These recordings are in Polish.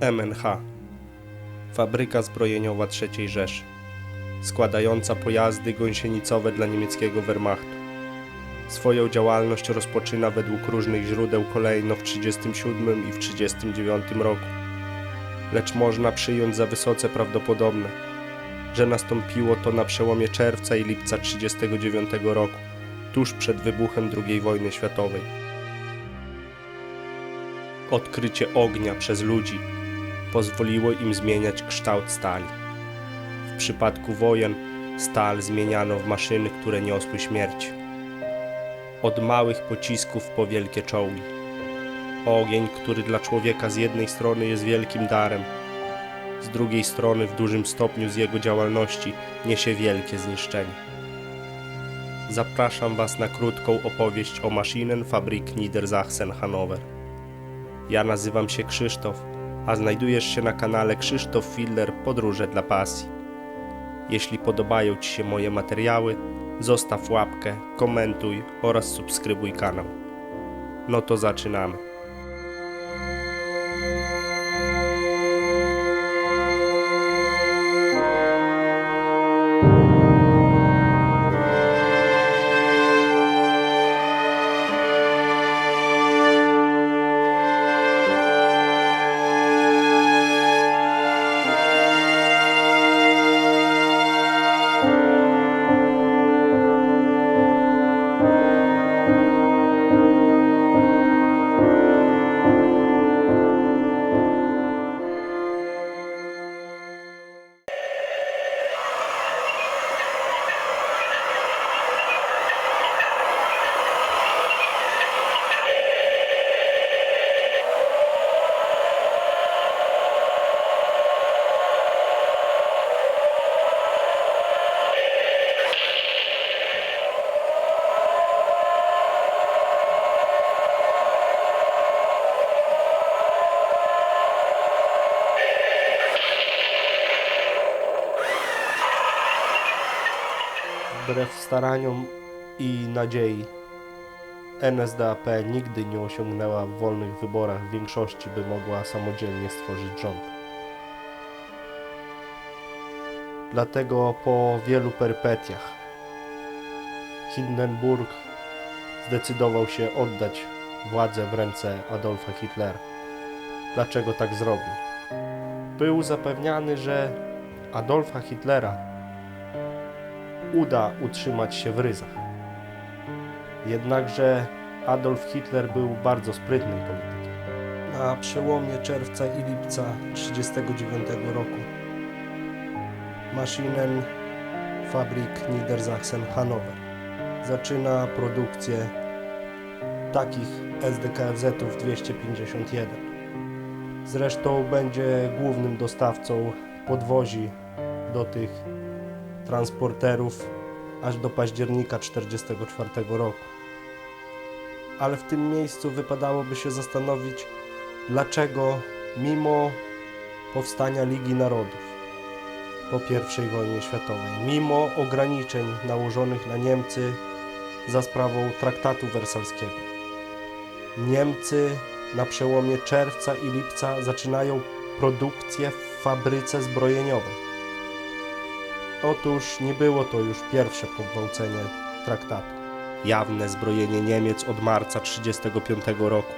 MNH Fabryka zbrojeniowa III Rzeszy składająca pojazdy gąsienicowe dla niemieckiego Wehrmachtu. Swoją działalność rozpoczyna według różnych źródeł kolejno w 1937 i w 1939 roku. Lecz można przyjąć za wysoce prawdopodobne, że nastąpiło to na przełomie czerwca i lipca 1939 roku, tuż przed wybuchem II wojny światowej. Odkrycie ognia przez ludzi pozwoliło im zmieniać kształt stali. W przypadku wojen stal zmieniano w maszyny, które niosły śmierć. Od małych pocisków po wielkie czołgi. Ogień, który dla człowieka z jednej strony jest wielkim darem, z drugiej strony w dużym stopniu z jego działalności niesie wielkie zniszczenie. Zapraszam Was na krótką opowieść o Maschinenfabrik Niedersachsen Hannover. Ja nazywam się Krzysztof, a znajdujesz się na kanale Krzysztof Filler Podróże dla Pasji. Jeśli podobają Ci się moje materiały, zostaw łapkę, komentuj oraz subskrybuj kanał. No to zaczynamy. Wbrew staraniom i nadziei, NSDAP nigdy nie osiągnęła w wolnych wyborach większości, by mogła samodzielnie stworzyć rząd. Dlatego po wielu perypetiach Hindenburg zdecydował się oddać władzę w ręce Adolfa Hitlera. Dlaczego tak zrobił? Był zapewniany, że Adolfa Hitlera uda utrzymać się w ryzach. Jednakże Adolf Hitler był bardzo sprytnym politykiem. Na przełomie czerwca i lipca 1939 roku Maschinenfabrik Niedersachsen Hannover zaczyna produkcję takich SDKFZ-ów 251. Zresztą będzie głównym dostawcą podwozi do tych transporterów aż do października 1944 roku. Ale w tym miejscu wypadałoby się zastanowić, dlaczego mimo powstania Ligi Narodów po I wojnie światowej, mimo ograniczeń nałożonych na Niemcy za sprawą traktatu wersalskiego, Niemcy na przełomie czerwca i lipca zaczynają produkcję w fabryce zbrojeniowej. Otóż nie było to już pierwsze pogwałcenie traktatu. Jawne zbrojenie Niemiec od marca 1935 roku.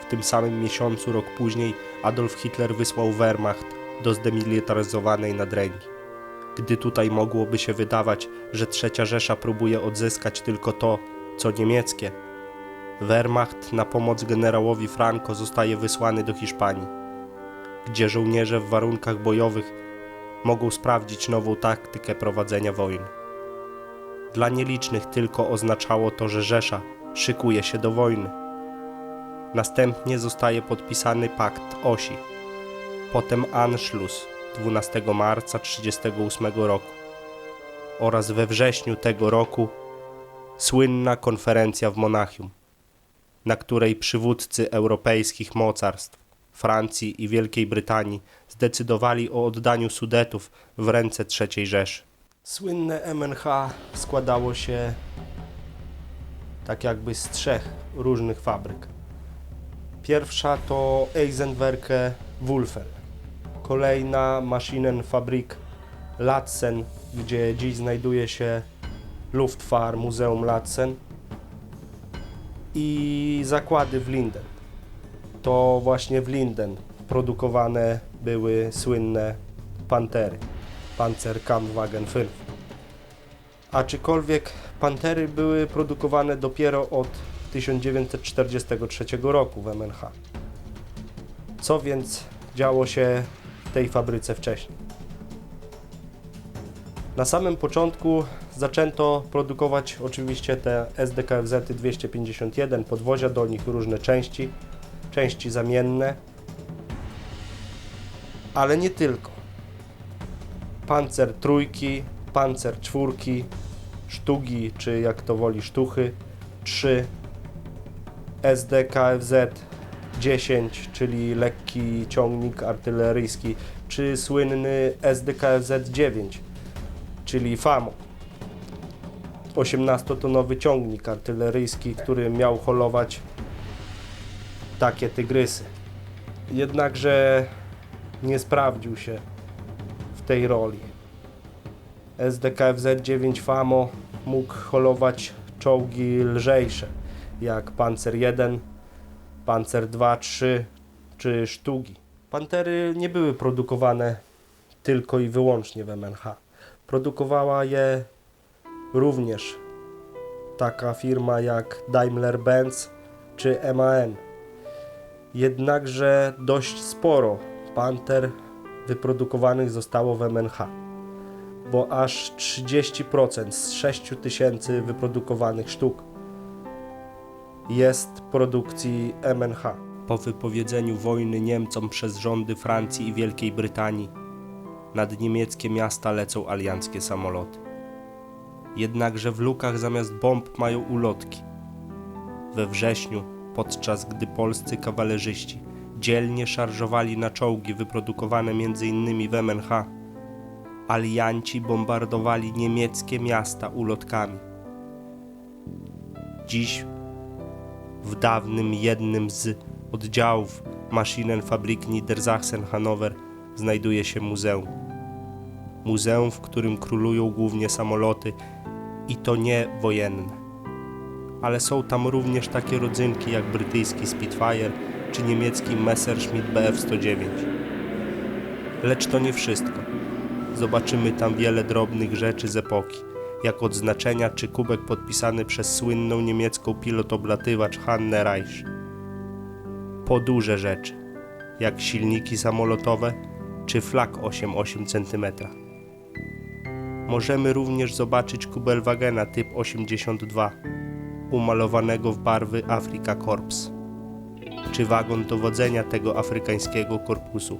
W tym samym miesiącu, rok później, Adolf Hitler wysłał Wehrmacht do zdemilitaryzowanej Nadrenii. Gdy tutaj mogłoby się wydawać, że Trzecia Rzesza próbuje odzyskać tylko to, co niemieckie, Wehrmacht na pomoc generałowi Franco zostaje wysłany do Hiszpanii, gdzie żołnierze w warunkach bojowych mogą sprawdzić nową taktykę prowadzenia wojny. Dla nielicznych tylko oznaczało to, że Rzesza szykuje się do wojny. Następnie zostaje podpisany pakt Osi, potem Anschluss 12 marca 1938 roku oraz we wrześniu tego roku słynna konferencja w Monachium, na której przywódcy europejskich mocarstw Francji i Wielkiej Brytanii zdecydowali o oddaniu Sudetów w ręce III Rzeszy. Słynne MNH składało się tak jakby z trzech różnych fabryk. Pierwsza to Eisenwerke Wulfen. Kolejna Maschinenfabrik Latsen, gdzie dziś znajduje się Luftfahr Muzeum Latsen i zakłady w Linden. To właśnie w Linden produkowane były słynne Pantery, Panzerkampfwagen 5. Aczkolwiek Pantery były produkowane dopiero od 1943 roku w MNH. Co więc działo się w tej fabryce wcześniej? Na samym początku zaczęto produkować oczywiście te SDKFZ 251, podwozia do nich różne części, części zamienne, ale nie tylko. Pancer trójki, pancer czwórki, sztugi, czy jak to woli sztuchy, 3, SDKFZ 10, czyli lekki ciągnik artyleryjski, czy słynny SDKFZ 9, czyli FAMO. 18-tonowy ciągnik artyleryjski, który miał holować takie tygrysy. Jednakże nie sprawdził się w tej roli. SDKFZ 9 FAMO mógł holować czołgi lżejsze, jak Panzer 1, Panzer 2, 3 czy Sztugi. Pantery nie były produkowane tylko i wyłącznie w MNH. Produkowała je również taka firma jak Daimler-Benz czy MAN. Jednakże dość sporo Panter wyprodukowanych zostało w MNH, bo aż 30% z 6000 wyprodukowanych sztuk jest produkcji MNH. Po wypowiedzeniu wojny Niemcom przez rządy Francji i Wielkiej Brytanii nad niemieckie miasta lecą alianckie samoloty. Jednakże w lukach zamiast bomb mają ulotki. We wrześniu, podczas gdy polscy kawalerzyści dzielnie szarżowali na czołgi wyprodukowane m.in. w MNH, alianci bombardowali niemieckie miasta ulotkami. Dziś w dawnym jednym z oddziałów Maschinenfabrik Niedersachsen Hanower znajduje się muzeum. Muzeum, w którym królują głównie samoloty i to nie wojenne. Ale są tam również takie rodzynki jak brytyjski Spitfire czy niemiecki Messerschmitt Bf-109. Lecz to nie wszystko. Zobaczymy tam wiele drobnych rzeczy z epoki, jak odznaczenia czy kubek podpisany przez słynną niemiecką pilotoblatywacz Hannę Reich. Po duże rzeczy, jak silniki samolotowe czy flak 8,8 cm. Możemy również zobaczyć Kubelwagena typ 82, umalowanego w barwy Afrika Korps, czy wagon dowodzenia tego afrykańskiego korpusu,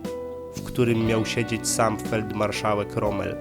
w którym miał siedzieć sam feldmarszałek Rommel.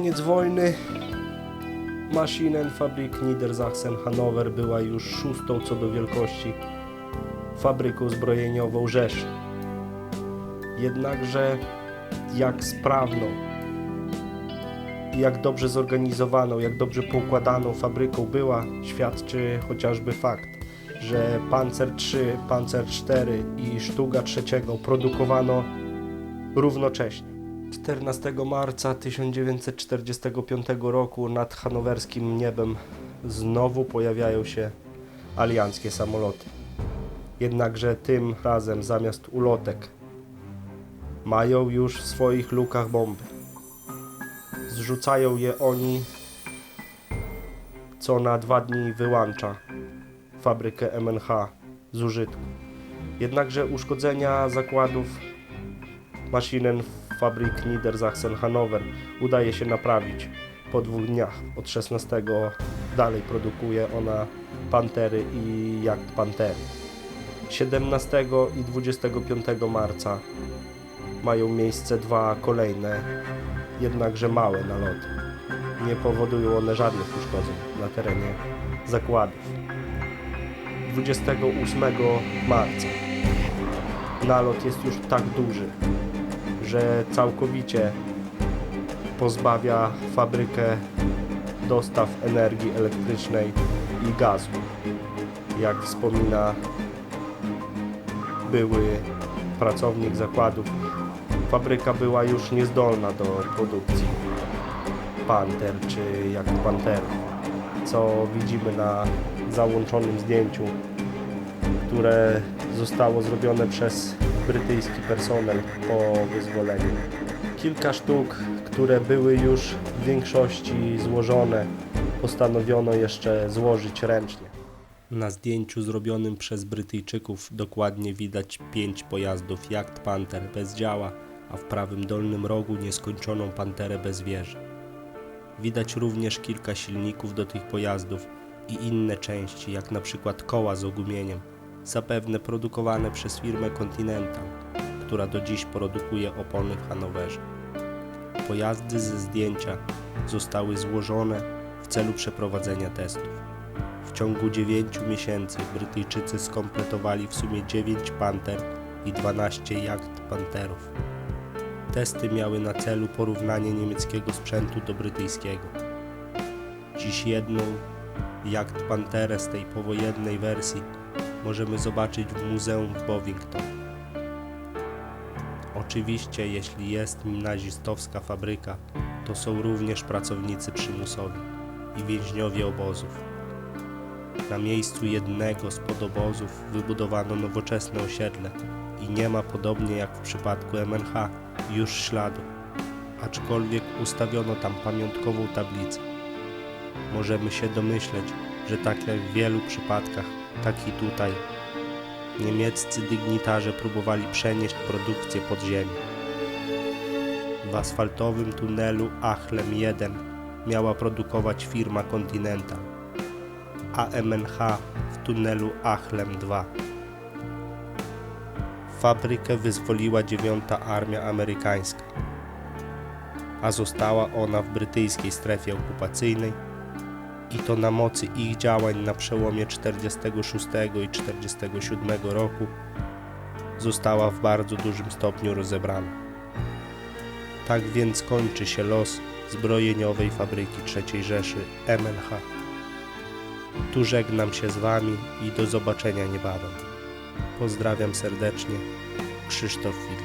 Koniec wojny Maschinenfabrik Niedersachsen Hanower była już szóstą co do wielkości fabryką zbrojeniową Rzeszy. Jednakże jak sprawną, jak dobrze zorganizowaną, jak dobrze poukładaną fabryką była, świadczy chociażby fakt, że Panzer III, Panzer IV i Sztuga III produkowano równocześnie. 14 marca 1945 roku nad hanowerskim niebem znowu pojawiają się alianckie samoloty. Jednakże tym razem zamiast ulotek mają już w swoich lukach bomby. Zrzucają je oni, co na dwa dni wyłącza fabrykę MNH z użytku. Jednakże uszkodzenia zakładów Maschinenfabrik Niedersachsen Hannover udaje się naprawić po dwóch dniach. Od 16 dalej produkuje ona Pantery i Jagd Pantery. 17 i 25 marca mają miejsce dwa kolejne, jednakże małe naloty. Nie powodują one żadnych uszkodzeń na terenie zakładów. 28 marca nalot jest już tak duży, że całkowicie pozbawia fabrykę dostaw energii elektrycznej i gazu. Jak wspomina były pracownik zakładów, fabryka była już niezdolna do produkcji panter czy jak panterów, co widzimy na załączonym zdjęciu, które zostało zrobione przez brytyjski personel po wyzwoleniu. Kilka sztuk, które były już w większości złożone, postanowiono jeszcze złożyć ręcznie. Na zdjęciu zrobionym przez Brytyjczyków dokładnie widać pięć pojazdów Jagd Panther bez działa, a w prawym dolnym rogu nieskończoną Panterę bez wieży. Widać również kilka silników do tych pojazdów i inne części, jak na przykład koła z ogumieniem, zapewne produkowane przez firmę Continental, która do dziś produkuje opony w Hanowerze. Pojazdy ze zdjęcia zostały złożone w celu przeprowadzenia testów. W ciągu 9 miesięcy Brytyjczycy skompletowali w sumie 9 Panther i 12 Jagd Panterów. Testy miały na celu porównanie niemieckiego sprzętu do brytyjskiego. Dziś jedną Jagd Panterę z tej powojennej wersji możemy zobaczyć w muzeum w Bovington. Oczywiście, jeśli jest nazistowska fabryka, to są również pracownicy przymusowi i więźniowie obozów. Na miejscu jednego z podobozów wybudowano nowoczesne osiedle i nie ma, podobnie jak w przypadku MNH, już śladu, aczkolwiek ustawiono tam pamiątkową tablicę. Możemy się domyśleć, że tak jak w wielu przypadkach, tak i tutaj, niemieccy dygnitarze próbowali przenieść produkcję pod ziemię. W asfaltowym tunelu Achlem 1 miała produkować firma Continental, a MNH w tunelu Achlem 2. Fabrykę wyzwoliła 9 Armia Amerykańska, a została ona w brytyjskiej strefie okupacyjnej i to na mocy ich działań na przełomie 46 i 47 roku została w bardzo dużym stopniu rozebrana. Tak więc kończy się los zbrojeniowej fabryki III Rzeszy MNH. Tu żegnam się z Wami i do zobaczenia niebawem. Pozdrawiam serdecznie, Krzysztof Widut.